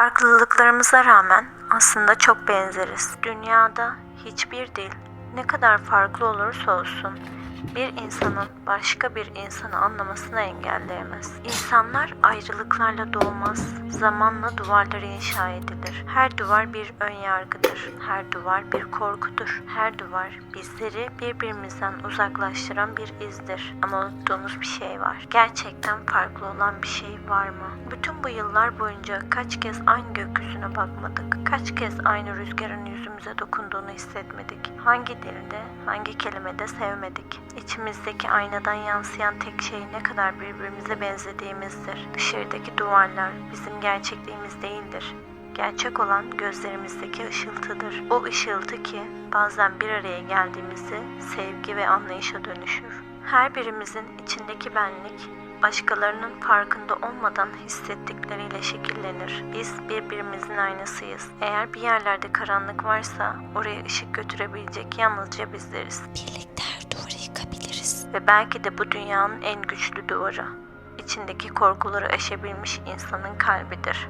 Farklılıklarımıza rağmen aslında çok benzeriz. Dünyada hiçbir dil ne kadar farklı olursa olsun bir insanın başka bir insanı anlamasını engelleyemez. İnsanlar ayrılıklarla doğmaz, zamanla duvarları inşa edilir. Her duvar bir ön yargıdır, her duvar bir korkudur, her duvar bizleri birbirimizden uzaklaştıran bir izdir. Ama unuttuğumuz bir şey var. Gerçekten farklı olan bir şey var mı? Bütün bu yıllar boyunca kaç kez aynı gökyüzüne bakmadık? Kaç kez aynı rüzgarın yüzümüze dokunduğunu hissetmedik? Hangi dilde, hangi kelimede sevmedik? İçimizdeki aynadan yansıyan tek şey ne kadar birbirimize benzediğimizdir. Dışarıdaki duvarlar bizim gerçekliğimiz değildir. Gerçek olan gözlerimizdeki ışıltıdır. O ışıltı ki bazen bir araya geldiğimizde sevgi ve anlayışa dönüşür. Her birimizin içindeki benlik başkalarının farkında olmadan hissettikleriyle şekillenir. Biz birbirimizin aynasıyız. Eğer bir yerlerde karanlık varsa oraya ışık götürebilecek yalnızca bizleriz. Birlikte. Ve belki de bu dünyanın en güçlü duvarı. İçindeki korkuları aşabilmiş insanın kalbidir.